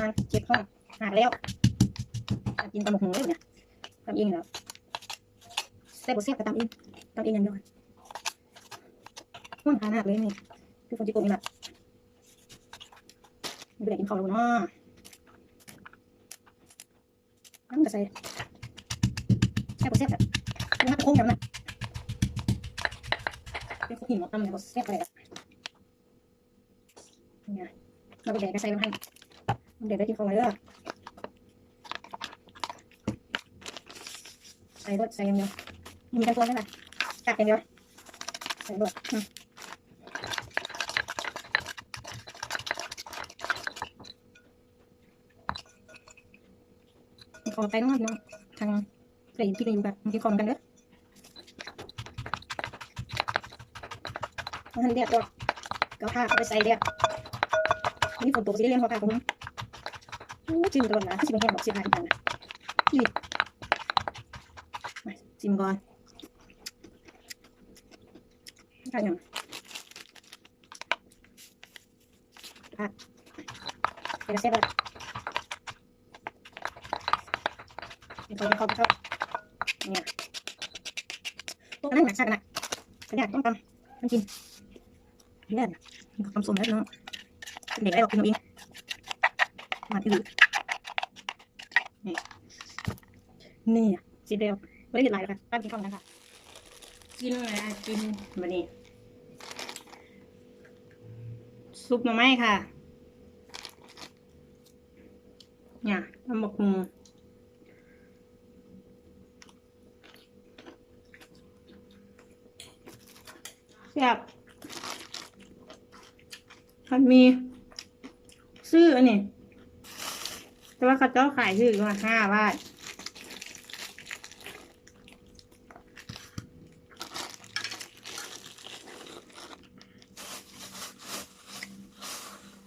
งานเก็บห้องหากแล้วกินตำบักหุ่งเลยเนี่ยตำเองเหรอแซ่บบ่แซ่บก็ตำเองตำเองอย่างเดียวค่ะมันหาหนักเลยนี่คือคนจีโกงนี่แหละไม่ได้กินข้าวแล้วเนาะน้ำกระใสแซ่บบ่แซ่บแบบมันโค้งแบบนั้นเป็นคุกหินหมดตำเนี่ยบ่แซ่บอะไรอะเนี่ยเราไปแดกกระใสมันให้ เด็กได้กินข้าวมาเด้อใส่รถใส่อย่างเดียมีกันตัวนั่นแหละกัดอย่างเดียวใส่รถขอไปน้องน้องทางใครที่ได้อยู่แบบกินข้าวกันเด้อเอาทันเดียดตัวก็ผ้าไปใส่เดียดนี่ฝนตกสิเรียนพอผ้าของมึง โอ้จิ้มตลอดนะชิมแห้งบอกชิมหายกันนะอีมาชิมก่อนใช่ยังผักเป็น มันอื่นนี่นี่นี่สีเดียวไม่ได้เห็นลายแล้วค่ะป้ากินข้าวกันค่ะ กินอะไรกินมานี่ซุปหน่อไม้ค่ะ เนี่ยทำบักฮุงแซ่บมันมี ซื้ออันนี้ แต่ว่าเขาเจ้าขายซื้อมาห้าบาท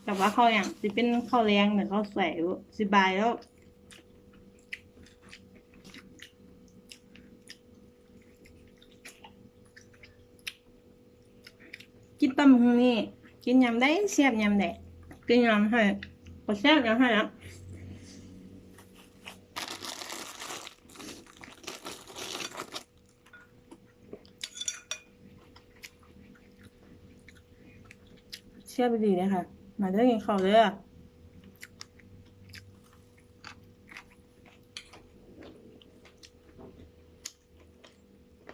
แต่ว่าเขาอย่างสิเป็นข้าวแรงแต่เขาใส่สิบายแล้วกินตำบักหุ่งนี่กินยำได้เสียบยำได้กินยำให้ก็เสียบยำให้แล้ว เสียบไปดีเลยค่ะ มาเด้อกินข้าวเลยอะ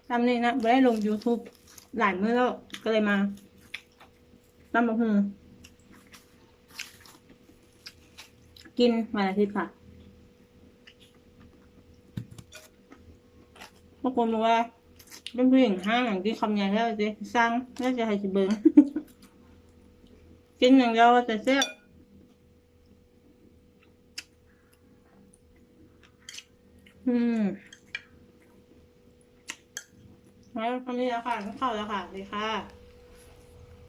ตำนี่นะไม่ได้ลง YouTube หลายมื้อแล้วก็เลยมาตำบักหุ่งกินวันอาทิตย์ค่ะบางคนบอกว่าเป็นผู้หญิงห้างอย่างกินคำใหญ่แล้วจะสร้างแล้วจะให้สิเบิง กินอย่างเดียวแต่เสียอืมแล้วคำนี้แล้วค่ะข้าวแล้วค่ะดีค่ะ